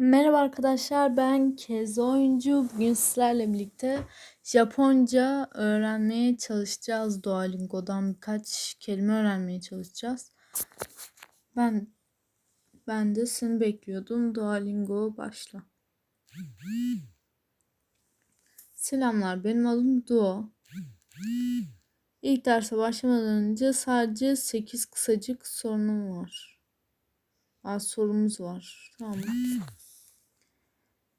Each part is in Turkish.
Merhaba arkadaşlar ben Kez Oyuncu. Bugün sizlerle birlikte Japonca öğrenmeye çalışacağız. Duolingo'dan birkaç kelime öğrenmeye çalışacağız. Ben ben de seni bekliyordum. Duolingo başla. Selamlar benim adım Duo. İlk derse başlamadan önce sadece 8 kısacık sorunum var. Aa, sorumuz var. Tamam.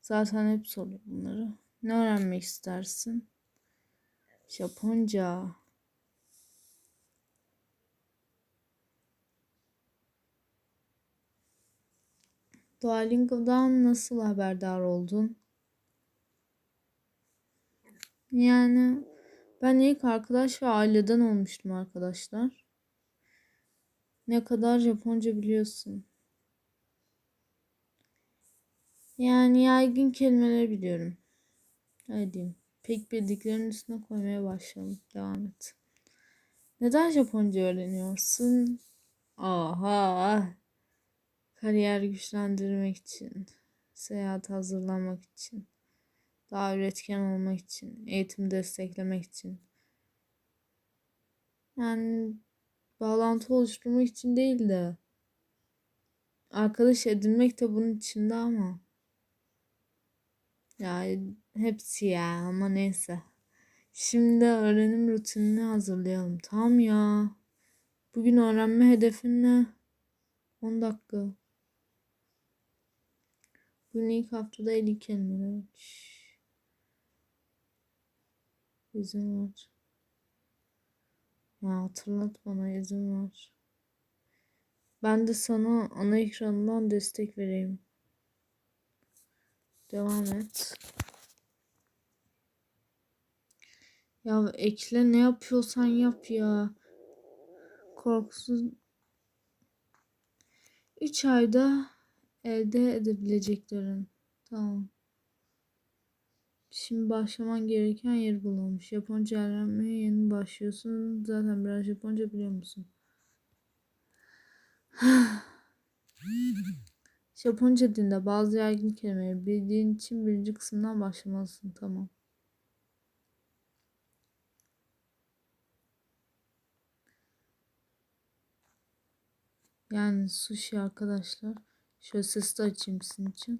Zaten hep soruyor bunları. Ne öğrenmek istersin? Japonca. Duolingo'dan nasıl haberdar oldun? Yani ben ilk arkadaş ve aileden olmuştum arkadaşlar. Ne kadar Japonca biliyorsun? Yani yaygın kelimeleri biliyorum. Öyle. Pek bildiklerinin üstüne koymaya başlayalım. Devam et. Neden Japonca öğreniyorsun? Aha. Kariyer güçlendirmek için. Seyahat hazırlamak için. Daha üretken olmak için. Eğitim desteklemek için. Yani bağlantı oluşturmak için değil de arkadaş edinmek de bunun içinde ama. Ya hepsi ya ama neyse. Şimdi öğrenim rutinini hazırlayalım. Tamam ya. Bugün öğrenme hedefin ne? 10 dakika. Bugün ilk haftada 50 kelimeler. İzin var. Ya hatırlat bana izin var. Ben de sana ana ekranından destek vereyim. Devam et. Ya ekle ne yapıyorsan yap ya. Korkusuz. 3 ayda elde edebileceklerin. Tamam. Şimdi başlaman gereken yer bulunmuş. Japonca öğrenmeye yeni başlıyorsun. Zaten biraz Japonca biliyor musun? Japonca dilinde bazı yaygın kelimeleri bildiğin için birinci kısımdan başlamalısın. Tamam. Yani sushi arkadaşlar. Şöyle sesi de açayım sizin için.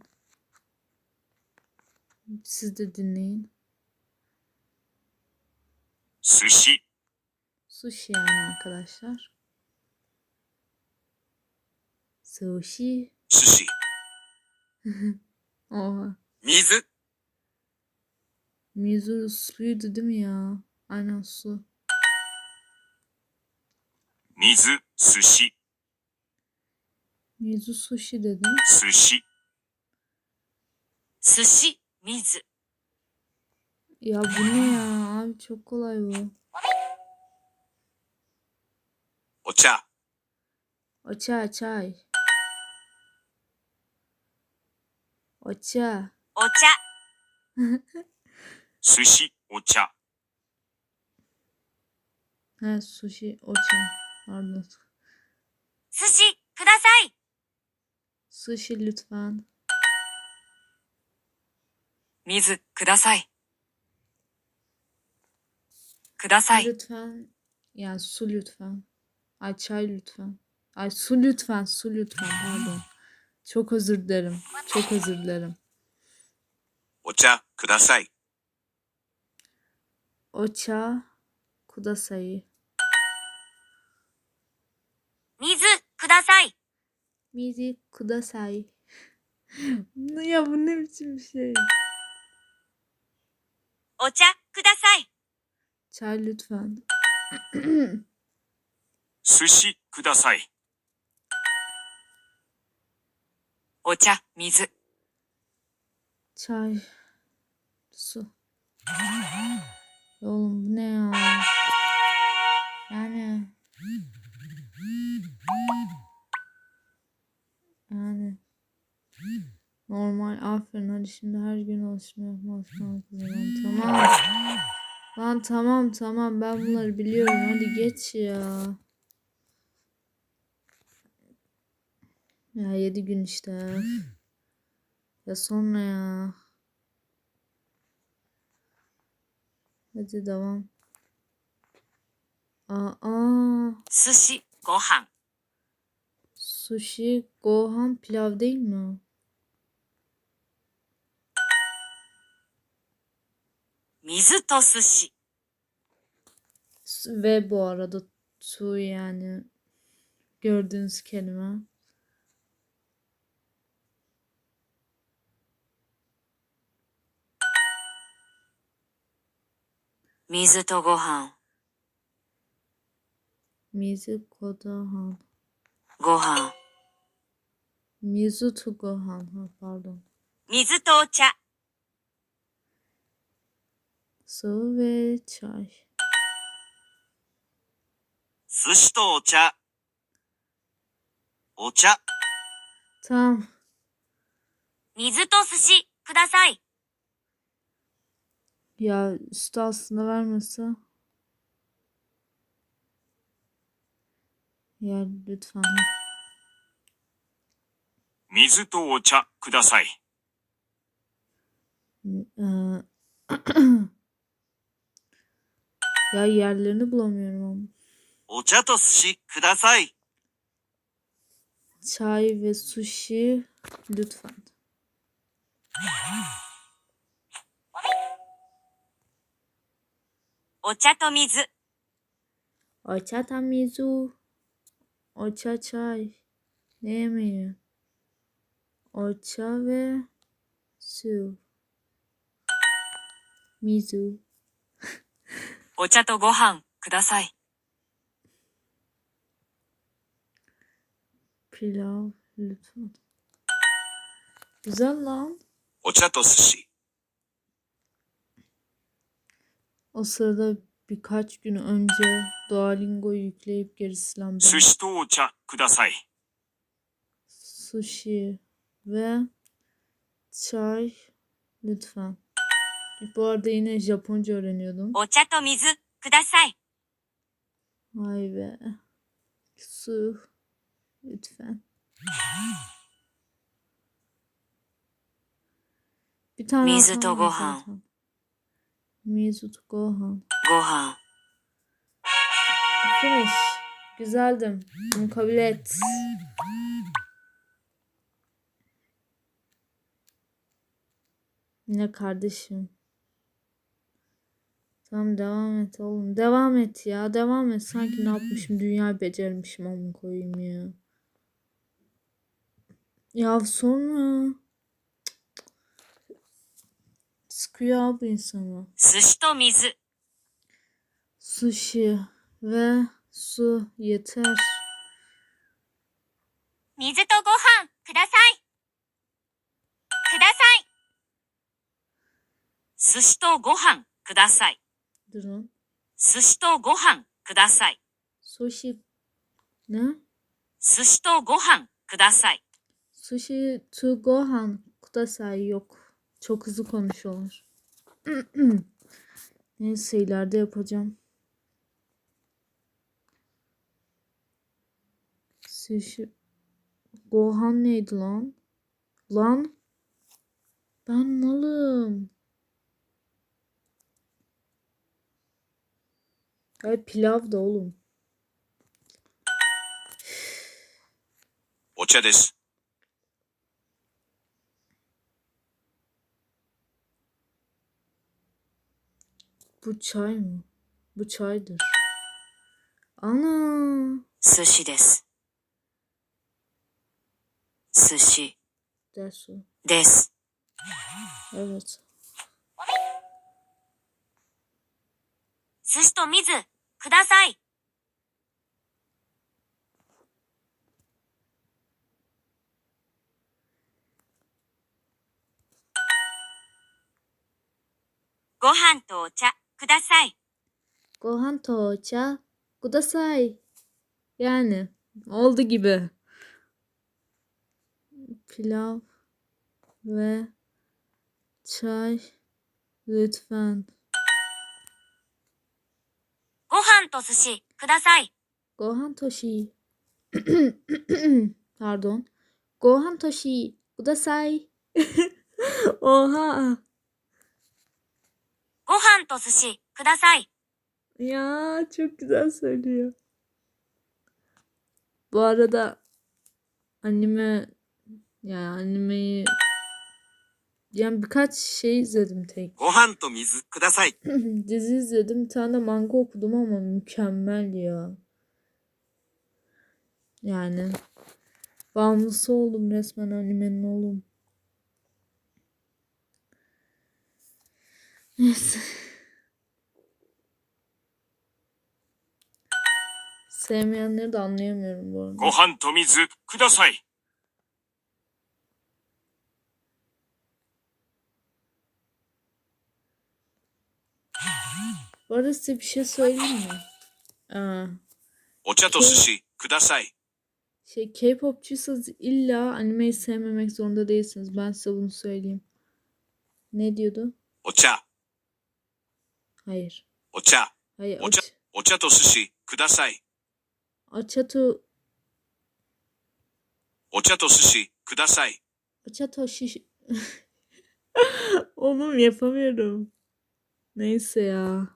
Siz de dinleyin. Sushi. Sushi yani arkadaşlar. Sushi. 寿司。Oha. Mizu. Mizu suydu değil mi ya? Aynen su. Mizu, sushi. Mizu sushi dedim. Sushi. Sushi, mizu. Ya bu ne ya? Abi çok kolay bu. Ocha. Ocha, çay. お茶、 Sushi. Ocha. He sushi ocha. Pardon. 寿司ください。 Sushi lütfen. 水ください。ください。 Lütfen. Yani su lütfen. Ay çay lütfen. Ay su lütfen. Su lütfen. Pardon. Çok özür dilerim. Çok özür dilerim. Ocha kudasai. Ocha kudasai. Mizu kudasai. Mizu kudasai. ya bu ne biçim bir şey? Ocha kudasai. Çay lütfen. Sushi kudasai. お茶、水。 Çay. Su. Ya Oğlum bu ne ya? Yani. Yani. Normal aferin hadi şimdi her gün alışma yapmazsan kızım. Tamam. Lan tamam tamam ben bunları biliyorum hadi geç ya. Ya yedi gün işte. Ya sonra ya. Hadi devam. Aa. Sushi Gohan. Sushi Gohan pilav değil mi? Mizu to sushi. Ve bu arada tu yani gördüğünüz kelime. 水とごはん水とご飯。ご飯。水とご飯。水とお茶。そべ寿司とお茶。お茶。水と寿司。ください。Ya üstü aslında vermese. Ya lütfen. 水とお茶ください。 Eee, ya yerlerini bulamıyorum ama. お茶と寿司ください。 Çay ve sushi lütfen. お茶と水。お茶と水。お茶ちゃ。い。お茶は、す。水。お茶とご飯ください。ピラー、ルト。Güzel O sırada birkaç gün önce Duolingo'yu yükleyip geri sildim. Sushi to ocha kudasai. Sushi ve çay lütfen. Bu arada yine Japonca öğreniyordum. Ocha to mizu kudasai. Vay be. Su lütfen. Bir tane Mizu to gohan to gohan. ご飯。Finish. Güzeldim. Bunu kabul et. Ne kardeşim. Tamam devam et oğlum. Devam et ya. Devam et. Sanki ne yapmışım? Dünyayı becermişim ama koyayım ya. Ya sonra sıkıyor abi insanı. Sushi to mizu. Sushi ve su yeter. Mizu to gohan kudasai. Kudasai. Sushi to gohan kudasai. Durun. Sushi to gohan kudasai. Sushi ne? Sushi to gohan kudasai. Sushi to gohan kudasai yok. Çok hızlı konuşuyorlar. Neyse ileride yapacağım. Sushi Gohan neydi lan? Lan ben malım. Ay pilav da oğlum. お Bu çay mı? Bu çaydır. Ana. 寿司です。寿司 Desu. です。 Evet. 寿司と水、 ください。ご飯とお茶、ください。 Gohan to cha kudasai. Yani oldu gibi. Pilav ve çay lütfen. ご飯と寿司、ください。 Gohan toshi. Pardon. Gohan toshi kudasai. Oha. Gohan to sushi kudasai. Ya çok güzel söylüyor. Bu arada anime yani animeyi yani birkaç şey izledim tek. Gohan to mizu kudasai. Dizi izledim. Bir tane de manga okudum ama mükemmel ya. Yani bağımlısı oldum resmen animenin oğlum. Neyse. Sevmeyenleri de anlayamıyorum bu arada. Gohan to mizu kudasai. Bu arada size bir şey söyleyeyim mi? Aa. Ocha to şey- sushi kudasai. Şey K-popçuysanız illa animeyi sevmemek zorunda değilsiniz. Ben size bunu söyleyeyim. Ne diyordu? Ocha Hayır. お茶、 Hayır. お茶 Aç, お茶と寿司ください。 Açato お茶と寿司ください。 Açato şiş... Oğlum yapamıyorum. Neyse ya.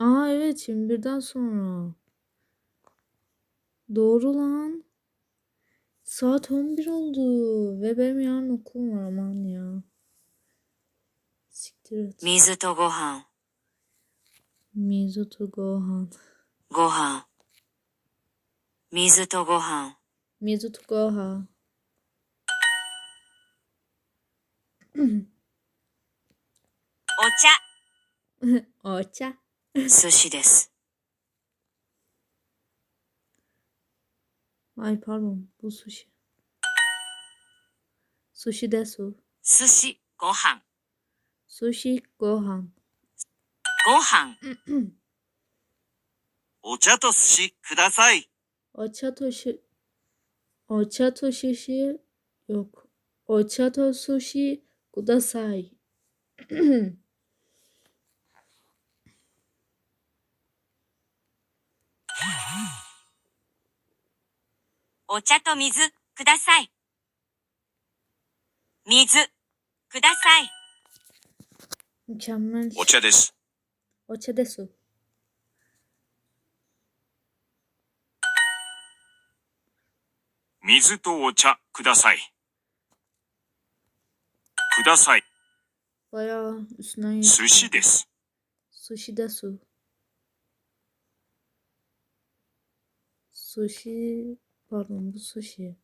Aa evet 21'den sonra. Doğru lan. Saat 11 oldu. Ve benim yarın okulum var aman ya. Siktir et. Mizuto Gohan. Mizuto Gohan. Gohan. Mizuto Gohan. Mizuto Gohan. Ocha. Ocha. 寿司です。あ、寿司。です。寿司、ご飯。寿司、ご飯。ご飯。お茶と寿司ください。お茶と寿、お茶と寿司、お茶と寿司ください。お茶と水、ください。水、ください。お茶です。お茶です。水とお茶、ください。ください。寿司です。寿司です。寿司。Pardon bu sushi.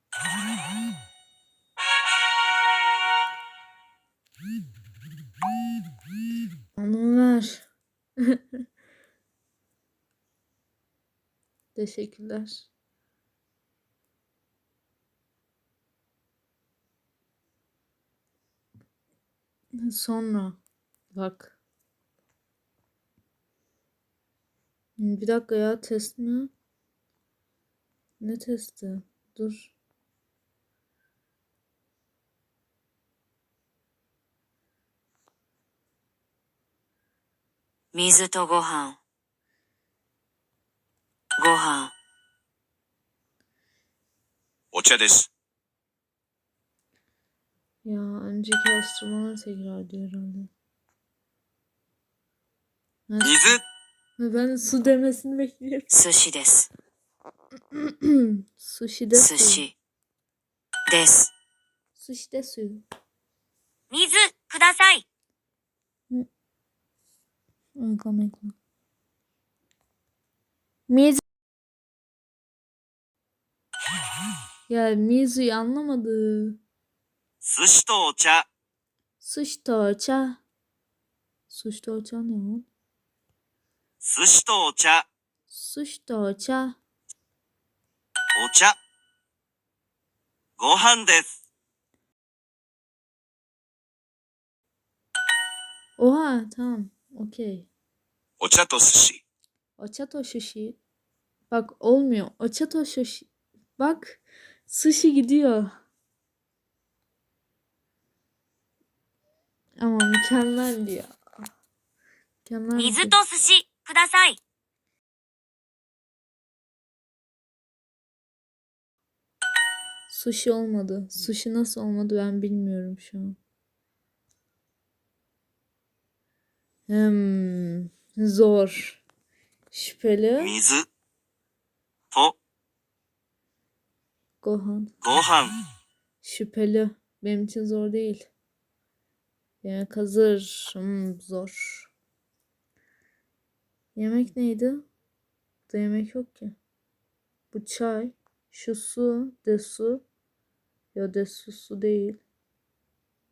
Onu. Teşekkürler. Sonra bak. Bir dakika ya test mi? Ne testi? Dur. Mizu to gohan. Gohan. Ocha desu. Ya önceki astronomer tekrar diyor herhalde. Mizu. Ben su demesini bekliyorum. Sushi desu. 寿司です。寿司です。寿司です。水ください。うん。うん、ごめん水。いや。水。や、んのまで寿司とお茶。寿司とお茶。寿司とお茶ね。寿司とお茶。寿司とお茶。お茶。ご飯です。おは、たん、オッケー。お茶と寿司。お茶と寿司？バク、オーミョ、お茶と寿司。バク、寿司ギディ。あ、もう、キャンランディア。キャンランディア。水と寿司、ください。Sushi olmadı. Sushi nasıl olmadı ben bilmiyorum şu an. Hmm, zor. Şüpheli. Mizu. To. Gohan. Gohan. Şüpheli. Benim için zor değil. Yemek hazır. Hmm, zor. Yemek neydi? Burada yemek yok ki. Bu çay, şu su, de su, ya da susu değil.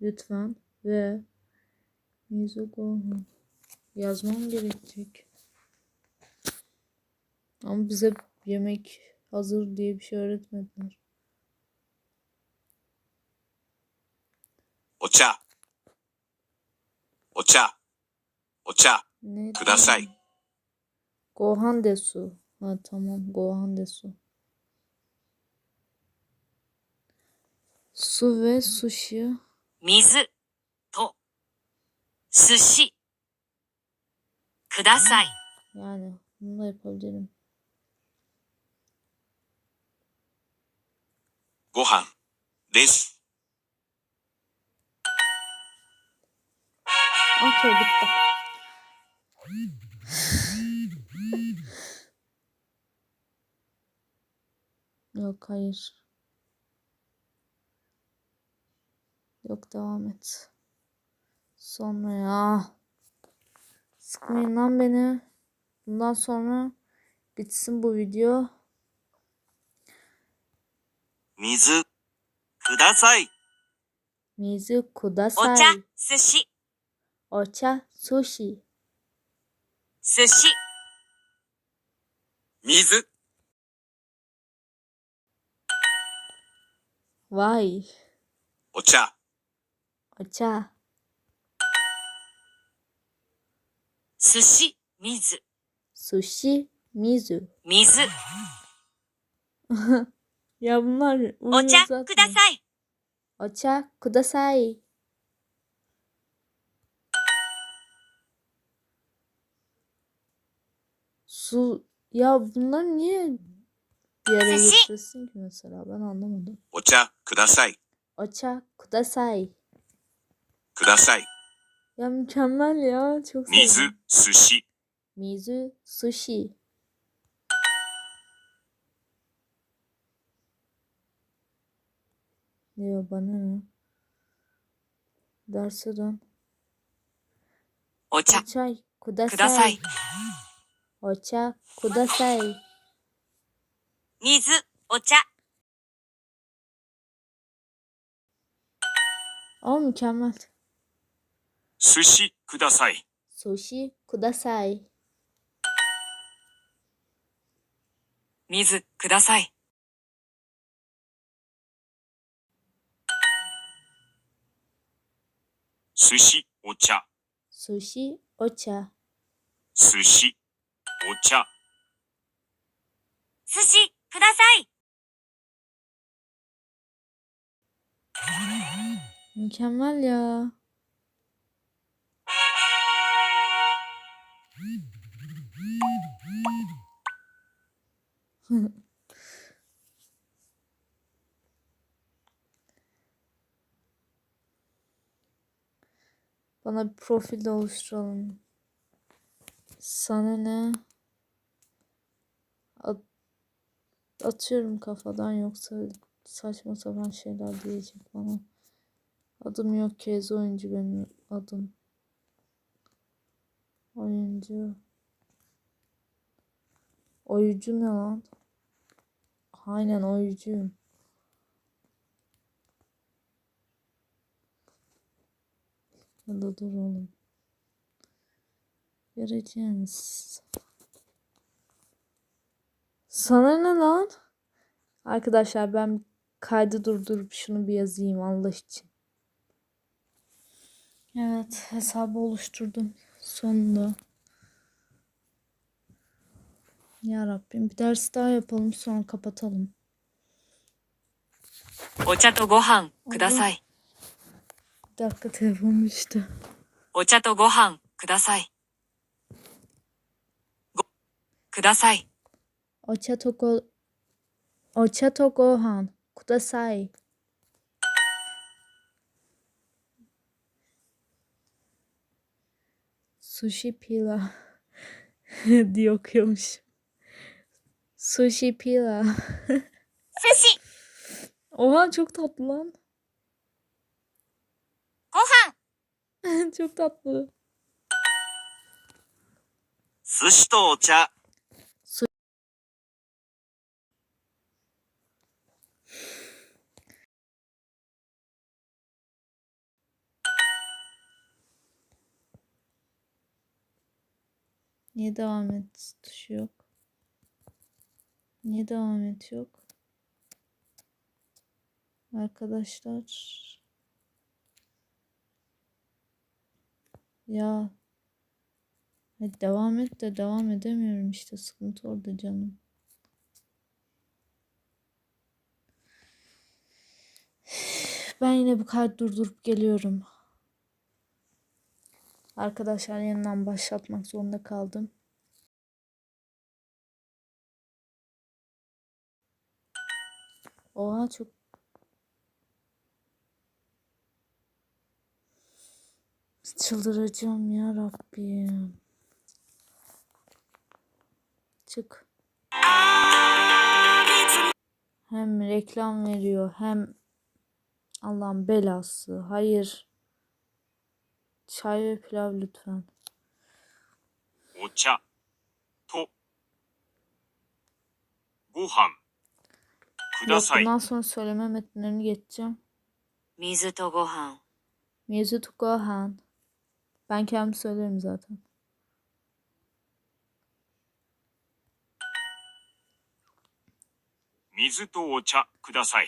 Lütfen ve Mizogohun yazmam gerekecek. Ama bize yemek hazır diye bir şey öğretmediler. Ocha. Ocha. Ocha. Ne? Kudasai. Gohan desu. Ha tamam Gohan desu. すべ、寿司。水、と、寿司、ください。なん、んご飯、です。オッケー、できた。了解。Yok devam et. Sonra ya. Sıkmayın lan beni. Bundan sonra bitsin bu video. Mizu kudasai. Mizu kudasai. Ocha sushi. Ocha sushi. Sushi. Mizu. Vay. Ocha. 茶。寿司、水。寿司、水。水。やまる。お茶ください。お茶ください。Su ya bunlar niye bir yere getirilsin ki mesela ben anlamadım. Ocha kudasai. Ocha kudasai. kudasai. Ya mükemmel ya. Çok sevdim. Mizu, sushi. Mizu, sushi. Diyor bana ne? Derse dön. Ocha. Çay. Kudasai. kudasai. Ocha. Kudasai. Mizu. Ocha. Ama mükemmel. 寿司ください。寿司ください。水ください。寿司お茶。寿司お茶。寿司お茶。寿司ください。Bana bir profil de oluşturalım. Sana ne? At- atıyorum kafadan yoksa saçma sapan şeyler diyecek bana. Adım yok kez oyuncu benim adım. Oyuncu. Oyuncu ne lan? Aynen oyuncuyum. Ya da dur oğlum. Göreceğiz. Sana ne lan? Arkadaşlar ben kaydı durdurup şunu bir yazayım Allah için. Evet hesabı oluşturdum sonunda. Ya Rabbim bir ders daha yapalım sonra kapatalım. Ocha to gohan kudasai. Bir dakika telefonum işte. Ocha to gohan kudasai. Go kudasai. Ocha to go Ocha to gohan kudasai. Sushi Pila diye okuyormuş. Sushi Pila. Sushi. Oha çok tatlı lan. Oha. çok tatlı. Sushi to ocha Niye devam et tuşu yok? Niye devam et yok? Arkadaşlar. Ya. Hadi devam et de devam edemiyorum işte sıkıntı orada canım. Ben yine bu kadar durdurup geliyorum. Arkadaşlar yeniden başlatmak zorunda kaldım. Oha çok çıldıracağım ya Rabbim. Çık. Hem reklam veriyor hem Allah'ın belası. Hayır. Çay ve pilav lütfen. Oça. Top. Gohan. Kudasai. Bundan sonra söyleme metinlerini geçeceğim. Mizuto Gohan. Mizuto Gohan. Ben kendim söylerim zaten. Mizu to ocha kudasai.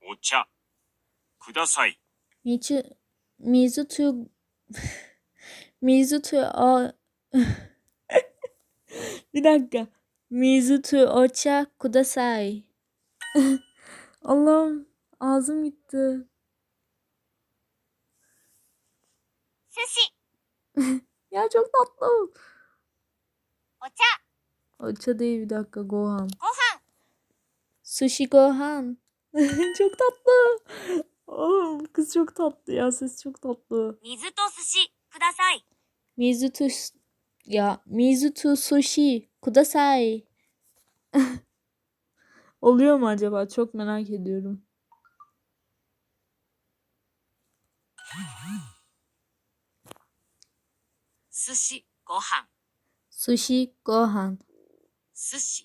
Ocha kudasai. Michi Mizutu Mizutu o Bir dakika. Mizutu Ocha Kudasai. Allah'ım ağzım gitti. Sushi. ya çok tatlı. Ocha. Ocha değil bir dakika Gohan. Gohan. Sushi Gohan. çok tatlı. Aa, kız çok tatlı ya. Ses çok tatlı. Mizuto sushi kudasai. Mizuto ya Mizuto sushi kudasai. Oluyor mu acaba? Çok merak ediyorum. Sushi gohan. Sushi gohan. Sushi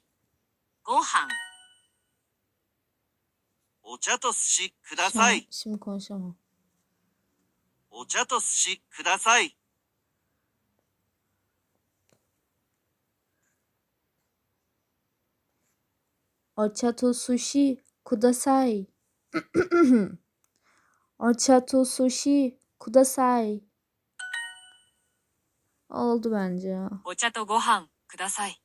gohan. 寿司、ご飯、お茶と寿司くだ Şu an- Şimdi konuşamam. お茶と寿司ください。 Ochato sushi kudasai. Ochato sushi kudasai. Oldu bence ya. お茶とご飯ください。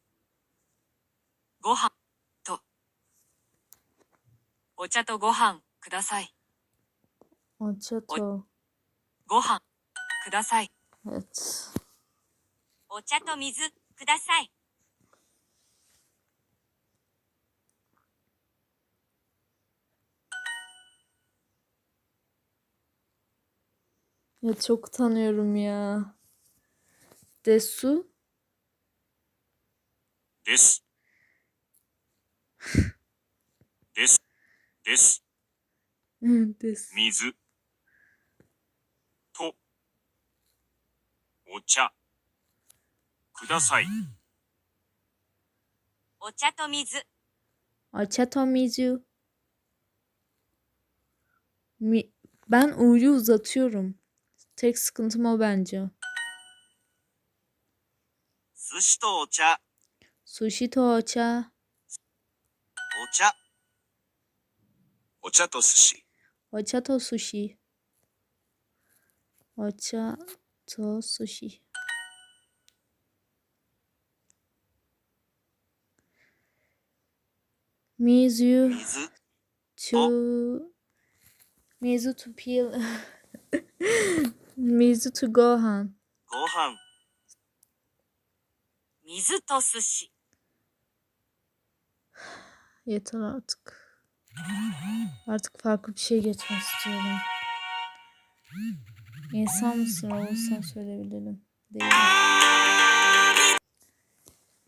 お茶とご飯ください。お茶と。おご飯ください。お茶と水ください。や、ちょくたのよるみやです？です。です。 Desu. 水とお茶ください。お茶と水、 Ochato mizu. Mi ben u'yu uzatıyorum. Tek sıkıntım o bence. 寿司とお茶、 Sushi to ocha. お茶。お茶と寿司。 Ocha to sushi. Ocha to sushi. Mizu 水 to Mizu to peel Mizu to Gohan. ご飯、水と寿司。 Yeter artık. Artık farklı bir şey geçmek istiyorum. İnsan mısın olursan söyleyebilirim.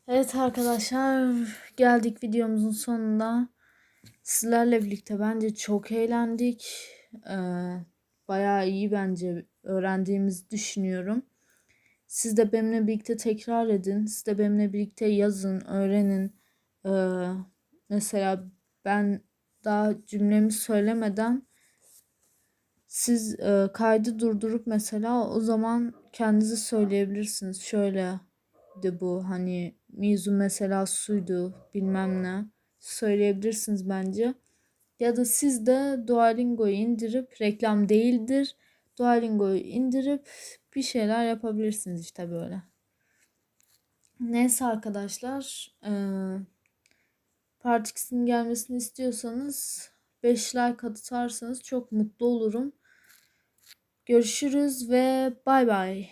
Evet arkadaşlar geldik videomuzun sonuna. Sizlerle birlikte bence çok eğlendik. Ee, bayağı iyi bence öğrendiğimizi düşünüyorum. Siz de benimle birlikte tekrar edin. Siz de benimle birlikte yazın, öğrenin. Ee, mesela ben daha cümlemi söylemeden siz e, kaydı durdurup mesela o zaman kendinizi söyleyebilirsiniz. Şöyle de bu hani Mizu mesela suydu bilmem ne söyleyebilirsiniz bence. Ya da siz de Duolingo'yu indirip reklam değildir. Duolingo'yu indirip bir şeyler yapabilirsiniz işte böyle. Neyse arkadaşlar. eee Part gelmesini istiyorsanız 5 like atarsanız çok mutlu olurum. Görüşürüz ve bay bay.